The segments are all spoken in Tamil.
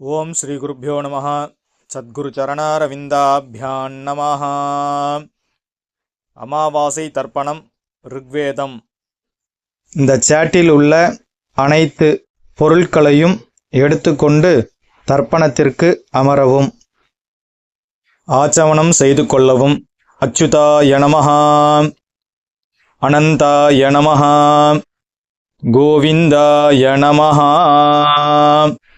ஓம் ஸ்ரீ குருப்பியோ நம. சத்குருச்சரணாரவிந்தாபியான் நம. அமாவாசை தர்ப்பணம் ருக்வேதம். இந்த சேட்டில் உள்ள அனைத்து பொருட்களையும் எடுத்துக்கொண்டு தர்ப்பணத்திற்கு அமரவும். ஆச்சமனம் செய்து கொள்ளவும். அச்சுதாய நமः. அனந்தாய நமः. கோவிந்தாய நமः.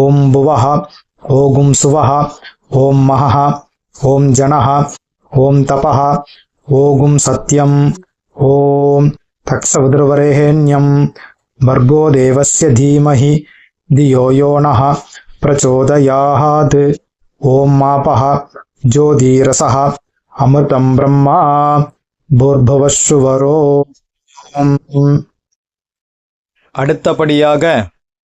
ॐ भुवः ॐ सुवः ॐ महः ॐ जनः ॐ तपः ॐ सत्यम् ॐ तत्सवितुर्वरेण्यम् भर्गो देवस्य धीमहि धियो यो नः प्रचोदयात् ॐ मापः ज्योतिरसः अमृतं ब्रह्मा भूर्भुवस्सुवरो ॐ அடுத்தபடியாக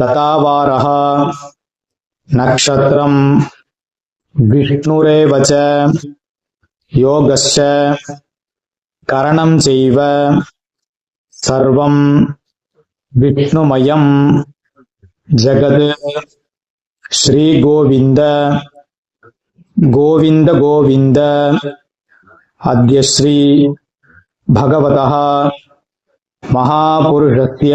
तथावारः नक्षत्रम् विष्णुरेव च योगश्च करणं चैव सर्वं विष्णुमयं जगत् श्रीगोविन्द गोविन्द गोविन्द। अद्य श्री भगवतः महापुरुषस्य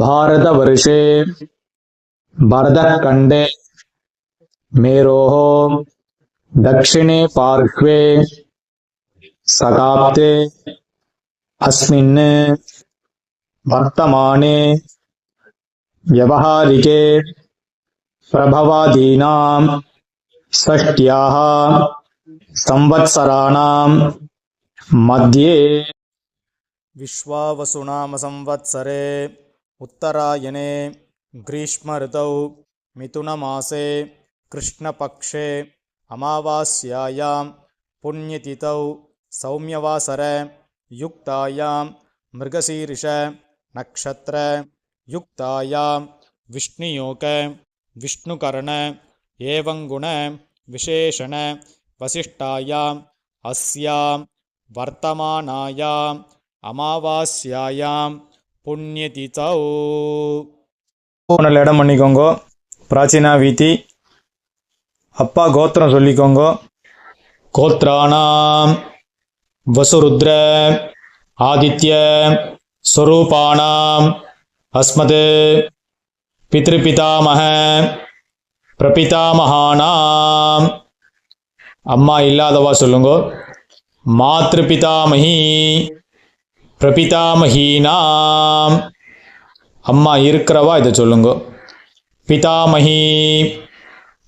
भारतवर्षे भरतखण्डे मेरोः दक्षिणे पार्श्वे सकाप्ते अस्मिन् वर्तमाने व्यवहारिके प्रभवादीनां षष्ट्याः संवत्सराणां मध्ये विश्वावसुनाम संवत्सरे उत्तरायणे ग्रीष्मऋतौ मिथुनमासे कृष्णपक्षे अमावास्यायां पुण्यतिथौ सौम्यवासर युक्तायां मृगशीर्ष नक्षत्र युक्तायां विष्णुयोग विष्णुकर्ण एवङ्गुण विशेषण वसिष्ठायाम् अस्यां वर्तमानायाम् அமாவாஸ்யாயாம் புண்ணியதிதௌ நல்ல இடம் பண்ணிக்கோங்க பிராச்சீனா வீதி அப்பா கோத்திரம் சொல்லிக்கோங்க கோத்ராணாம் வசுருத்ர ஆதித்ய ஸ்வரூபாணாம் அஸ்மது பித்ருபிதாமக பிரபிதாமகானாம் அம்மா இல்லாதவா சொல்லுங்க மாத்ருபிதாமகி பிரபிதாமகீனாம். அம்மா இருக்கிறவா? இதை சொல்லுங்க. பிதாமகி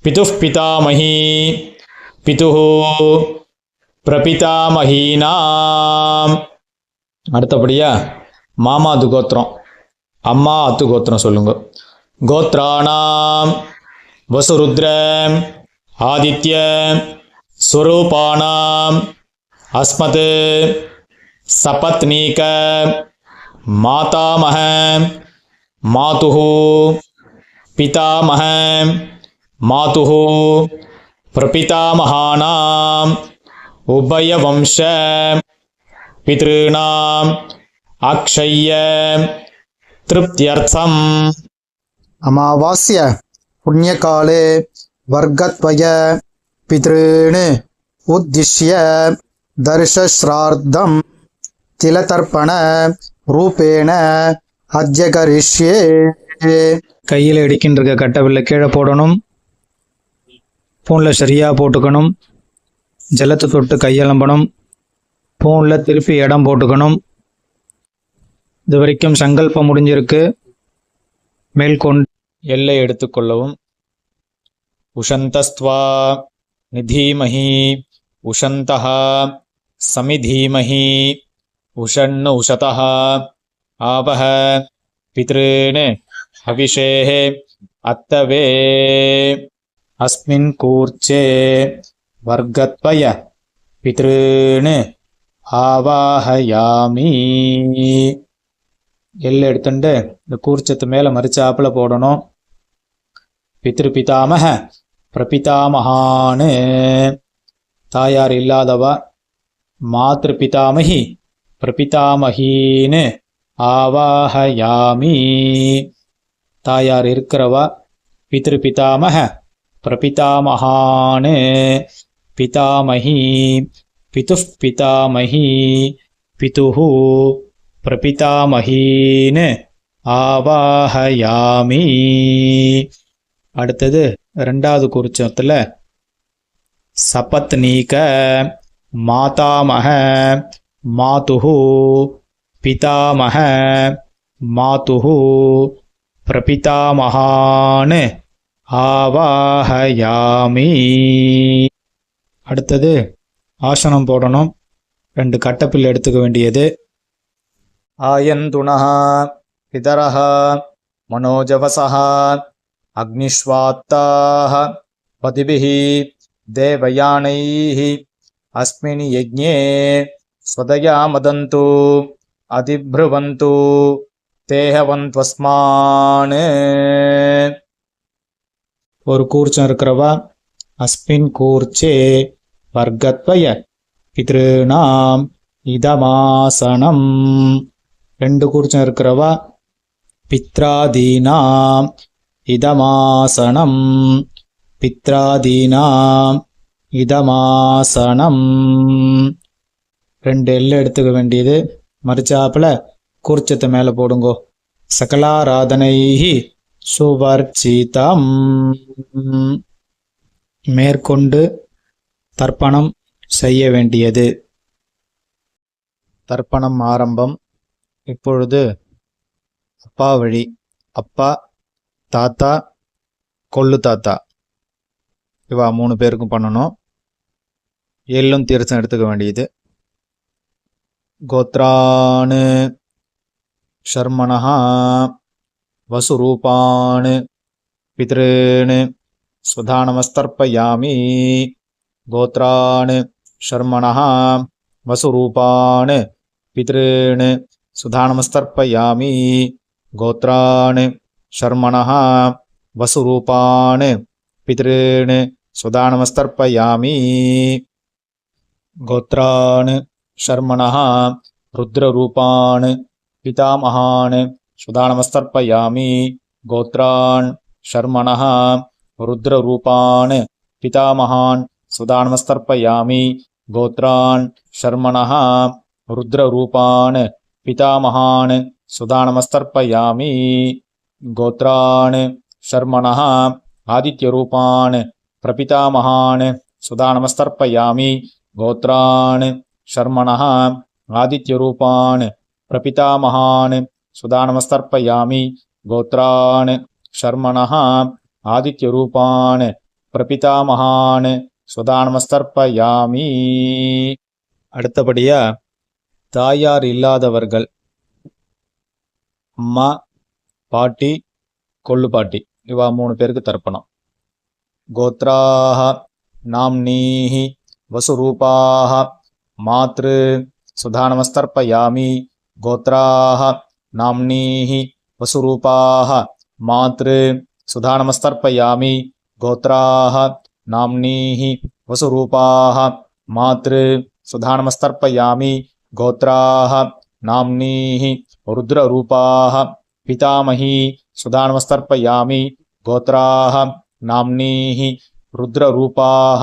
பிது பிதாமகி பிது பிரபிதாமகீனாம். அடுத்தபடியா மாமாது கோத்திரம் அம்மா அத்து கோத்திரம் சொல்லுங்க. கோத்ராணாம் வசுருத்ர ஆதித்ய ஸ்வரூபானாம் அஸ்மத் சபத்னீக மாதாமக மாதுः பிதாமக மாதுः பிரபிதாமகானாம் உபயவம்ச பிதॄணாம் அக்ஷய்ய திருப்தியர்த்தம் अमावास्य पुण्यकाले वर्गद्वय पितॄन् उद्दिश्य दर्शश्राद्धं திலதர்ப்பண ரூபேண அர்ஜகரிஷ்யே கையில் இடிக்கின்ற இருக்க கட்டவில்லை கீழே போடணும். ஃபோனில் சரியாக போட்டுக்கணும். ஜலத்தை தொட்டு கையெலம்பணும். ஃபோனில் திருப்பி இடம் போட்டுக்கணும். இது வரைக்கும் சங்கல்பம் முடிஞ்சிருக்கு. மேல்கொண்டு எல்லை எடுத்துக்கொள்ளவும் உஷந்தஸ்துவா நிதீமஹி உஷந்தா சமிதீமஹி. உஷன்னு உஷதः ஆவஹ பித்ருன் हविषेः अत्तवे अस्मिन् कूर्चे वर्गत्वय பித்ருன்னு ஆவாஹயாமி எல்லை எடுத்துட்டு இந்த கூர்ச்சத்து மேலே மறிச்சாப்புல போடணும் பித்ரு பிதாமக பிரபிதாமகான்னு தாயார் இல்லாதவா மாத்ரு பிதாமகி பிரபிதாமகின்னு ஆவாஹயாமி. தாயார் இருக்கிறவா? பித்ரு பிதாமக பிரபிதாமகான்னு பிதாமகி. பிது பிதாமகி பிதுஹு. பிரபிதாமகீன்னு ஆவாஹயாமி. அடுத்தது ரெண்டாவது குறிச்சத்தில் சபத்னீக மாதாமக. மாதுஹு பிதாமக மாதுஹு பிரபிதாமகான்னு ஆவாஹயாமி அடுத்தது ஆசனம் போடணும் ரெண்டு கட்டப்பில் எடுத்துக்க வேண்டியது ஆயந்துணः பிதரः மனோஜவசः அக்னிஷ்வாத்தாः பதிபிः தேவயானைः अस्मिन् यज्ञे स्वदया मदन्तु अधिभ्रुवन्तु தேகவந்த்வஸ்மான் ஒரு கூர்ச்சம் இருக்கிறவா அஸ்மின் கூர்ச்சே வர்க்கத்வய பித்ருணாம் இதமாசனம் ரெண்டு கூர்ச்சம் இருக்கிறவா பித்ராதீனாம் இதமாசனம் பித்ராதீனாம் இதமாசனம் ரெண்டு எள்ளு எடுத்துக்க வேண்டியது. மறிச்சாப்புல கூர்ச்சத்தை மேலே போடுங்கோ. சகலாராதனைஹி சுவர்ச்சிதம். மேற்கொண்டு தர்ப்பணம் செய்ய வேண்டியது. தர்ப்பணம் ஆரம்பம். இப்பொழுது அப்பா வழி. அப்பா தாத்தா கொள்ளு தாத்தா. இவா மூணு பேருக்கும் பண்ணணும். எள்ளும் தீர்த்தம் எடுத்துக்க வேண்டியது. गोत्रान् शर्मणः वसुरूपान् पितॄन् स्वधानमस्तर्पयामि। गोत्रान् शर्मणः वसुरूपान् पितॄन् सुधानमस्तर्पयामि गोत्रान् शर्मणः वसुरूपान् पितॄन् सुधानमस्तर्पयामि गोत्रान् शर्मणः रुद्ररूपान् पितामहान् सुदानमस्तर्पयामि। गोत्रान् शर्मणः रुद्ररूपान् पितामहान् सुदानमस्तर्पयामि। गोत्रान् शर्मणः रुद्ररूपान् पितामहान् सुदानमस्तर्पयामि। गोत्रान् शर्मणः आदित्यरूपान् प्रपितामहान् सुदानमस्तर्पयामि। गोत्रान् शर्मणः आदित्यरूपान् प्रपितामहान् सुदानमस्तर्पयामि गोत्रान् शर्मणः आदित्यरूपान् பிரபிதாமகான் சுதானமஸ்தர்ப்பயாமி அடுத்தபடியா தாயார் இல்லாதவர்கள் அம்மா பாட்டி கொள்ளு பாட்டி இவா மூணு பேருக்கு தர்ப்பணம் கோத்ராக நாம்னீஹி வசுரூபாக మాతృ సుధానమస్తర్పయామి గోత్రాహ నామ్నీ వసురూపాహ మాతృ సుధానమస్తర్పయామి గోత్రాహ నామ్నీ వసురూపాహ మాతృ సుధానమస్తర్పయామి గోత్రాహ నామ్నీ రుద్రరూపాహ పితామహీ సుధానమస్తర్పయామి గోత్రాహ నామ్నీ రుద్రరూపాహ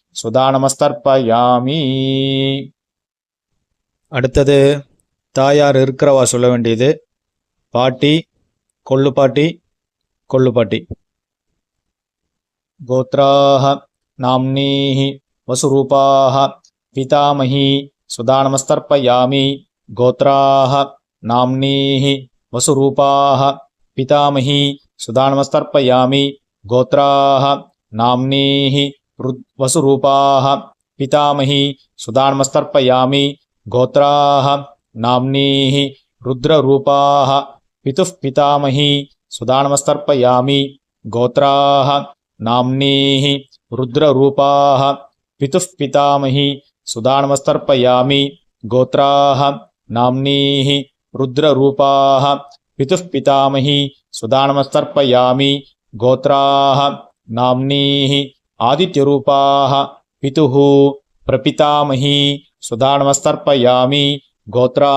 சுதானமஸ்தர்பயாமி அடுத்தது தாயார் இருக்கிறவா சொல்ல வேண்டியது? பாட்டி கொள்ளு பாட்டி கொள்ளு பாட்டி. கோத்ராக நாம்னீஹி வசுரூபாக பிதாமகி சுதானமஸ்தர்பயாமி கோத்ராக நாம்னீஹி வசுரூபாக பிதாமகி சுதானமஸ்தர்பயாமி கோத்ராக நாம்னீஹி వసురూపా పితామహి సుధాన్మస్తర్పయామి గోత్రా నామ్నీ రుద్రరూపా పితు పితామహి సుధాన్మస్తర్పయామి గోత్రా నామ్నీ రుద్రరూపా పితు పితామహి సుధాన్మస్తర్పయామి గోత్రా నామ్నీ రుద్రరూపా పితు పితామహి సుధాన్మస్తర్పయామి గోత్రా నామ్నీ ఆదిత్యరూపా పితు ప్రపితామహీ సుధాణమస్తర్పయామి గోత్రా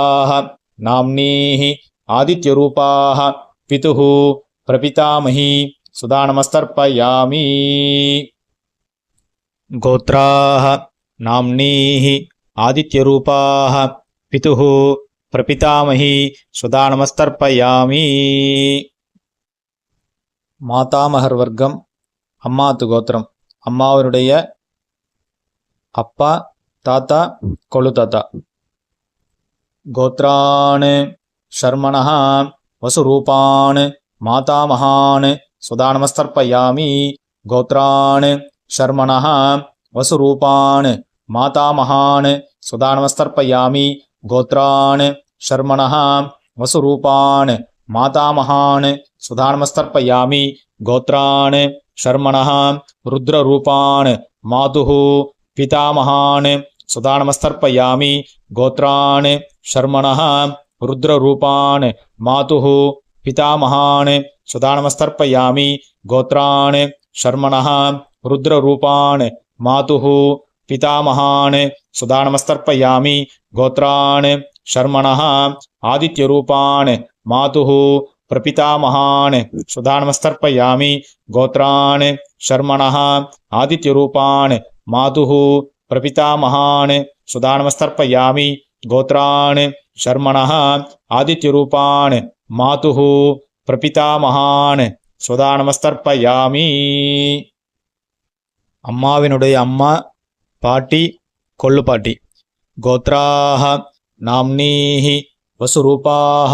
నామ్నీ ఆదిత్యరూపా పితు ప్రపితామహీ సుధాణమస్తర్పయామి గోత్రా నామ్నీ ఆదిత్యరూపా పితు ప్రపితామహీ సుధాణమస్తర్పయామి మాతామహర్వర్గం అమ్మాతు గోత్రం. அம்மாவனுடைய அப்பா தாத்தா கொழு தாத்தா. கோத்ரான் ஷர்மணா வசுரூபான் மாதாமகான் சுதா நமஸ்தர்ப்பயாமி கோத்ரான் ஷர்மணா வசுரூபான் மாதாமகான் சுதா நமஸ்தர்ப்பயாமி கோத்ரான் ஷர்மணா வசுரூபான் மாதாமகான் சுதா நமஸ்தர்ப்பயாமி శర్మణ రుద్రరూపాన్ మాతు పితామహాన్ సుధానమస్తర్పయామి గోత్రాన్ శర్మణ రుద్రరూపాన్ మాతు పితామహాన్ సుధానమస్తర్పయామి గోత్రాన్ శర్మణ రుద్రరూపాన్ మాతు పితామహాన్ సుధానమస్తర్పయామి గోత్రాన్ శర్మణ ఆదిత్యరూపాన్ మాతు प्रपितामहान् सुदानमस्तर्पयामि गोत्रान् शर्मणः आदित्यरूपान् मातुः प्रपितामहान् सुदानमस्तर्पयामि गोत्रान् शर्मणः आदित्यरूपान् मातुः பிரபிதாமகான் சுதானமஸ்தர்ப்பயாமி அம்மாவினுடைய அம்மா பாட்டி கொள்ளு பாட்டி கோத்ராக நாம்னீஹி வசுரூபாக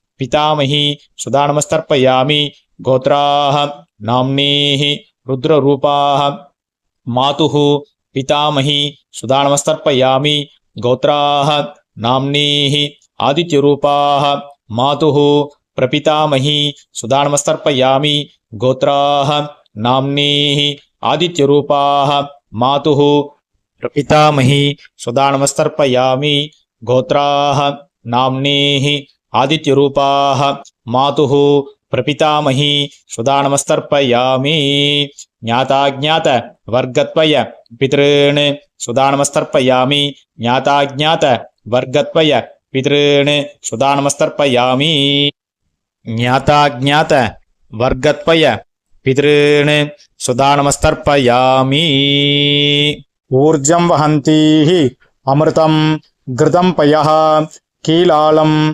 पितामही सुदानमस्तर्पयामि गोत्राः नाम्नीः रुद्ररूपाः। मातुः पितामही सुदानमस्तर्पयामि गोत्राः नाम्नीः आदित्यरूपाः। मातुः प्रपितामही सुदानमस्तर्पयामि गोत्राः नाम्नीः आदित्यरूपाः। मातुः प्रपितामही सुदानमस्तर्पयामि गोत्राः नाम्नीः आदित्यरूपाः मातुः प्रपितामही सुदानमस्तर्पयामि। ज्ञाताज्ञात वर्गत्वय पितॄन् सुदानमस्तर्पयामि। ज्ञाताज्ञात वर्गत्वय पितॄन् सुदानमस्तर्पयामि। ज्ञाताज्ञात वर्गत्वय पितॄन् सुदानमस्तर्पयामि। ऊर्जं वहन्तीः अमृतं घृतं पयः कीलालं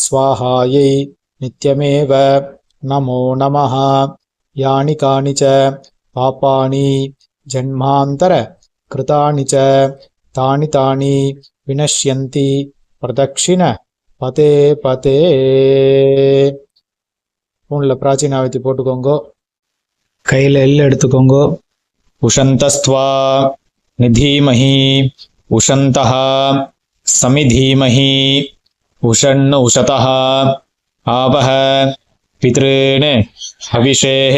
ஸ்வாஹாயை நித்யமேவ நமோ நமः யானி காணி ச பாப்பாணி ஜன்மாந்தர कृतानि च तानि तानि विनश्यन्ति प्रदक्षिण பதே பதே ஃபோனில் பிராச்சீனாவத்தி போட்டுக்கோங்க கையில் எல் எடுத்துக்கோங்க उशन्तस्त्वा निधीमहि उशन्तः समिधीमहि उषण् उशतः आवह पितॄन् हविषेः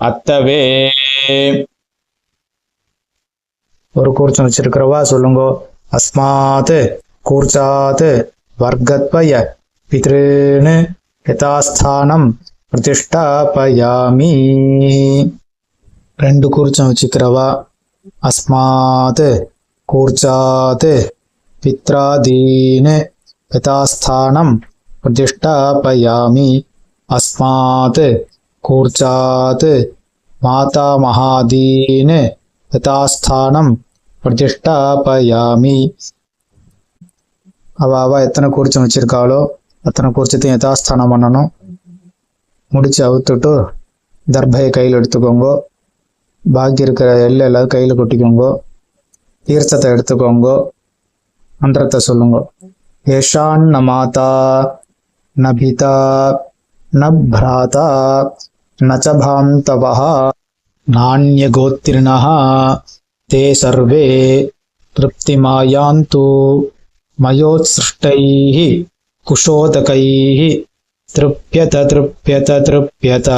अत्तवे ஒரு கூர்ச்சம் வச்சிருக்கிறவா சொல்லுங்க அஸ்மாத் கூர்ச்சாத் வர்க்கத்வய பித்ருன்னு யதாஸ்தானம் பிரதிஷ்டாபயாமி ரெண்டு கூர்ச்சம் வச்சுக்கிறவா அஸ்மாத் கூர்ச்சாத் பித்ராதீன் யதாஸ்தானம் பிரதிஷ்டாபயாமி அஸ்மாத் கூர்ச்சாத் மாதாமகாதீன் பிதாஸ்தானம் பிரதிஷ்டாபயாமி அவள் அவ எத்தனை கூர்ச்சம் வச்சிருக்காளோ அத்தனை கூர்ச்சத்தையும் யதாஸ்தானம் பண்ணணும் முடிச்சு அவுத்துட்டு தர்பையை கையில் எடுத்துக்கோங்க பாக்கி இருக்கிற எல்லை எல்லாரும் கையில் கொட்டிக்கோங்க தீர்த்தத்தை எடுத்துக்கோங்க மன்றத்தை சொல்லுங்க ஏஷான் ந மாதா ந பிதா ந பிராதா நச்ச பாந்தவः नान्यगोत्रिणः ते सर्वे तृप्तिमायान्तु मयोत्सृष्टैः कुशोदकैः तृप्यत तृप्यत तृप्यत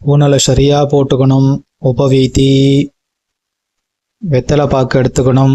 ஊனலை சரியா போட்டுக்கணும் உபவீதி வெத்தலை பாக்கு எடுத்துக்கணும்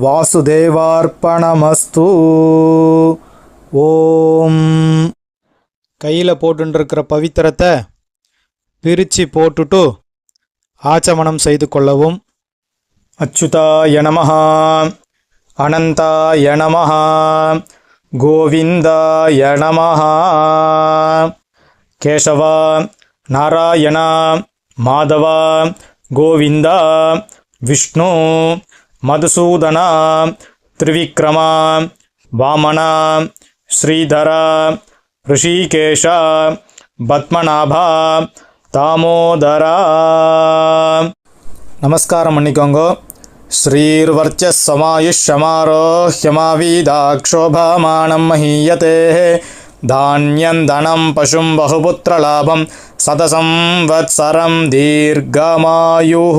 வாசுதேவார்ப்பணமஸ்து. ஓம். கையில் போட்டுருக்கிற பவித்திரத்தை பிரித்து போட்டுட்டு ஆச்சமணம் செய்து கொள்ளவும். அச்சுதா நமஹா. அனந்தா நமஹா. கோவிந்தா நமஹா. கேசவா நாராயணா மாதவா கோவிந்தா விஷ்ணு మధుసూదన త్రివిక్రమ వామన శ్రీధర ఋషికేశ పద్మనాభ దామోదర నమస్కారం మణికొంగో श्रीर्वर्चस्समायुष्यमारोह्यमावीदाक्षोभामानं महीयतेः धान्यं धनं पशुं बहुपुत्रलाभं सतसं वत्सरं दीर्घमायुः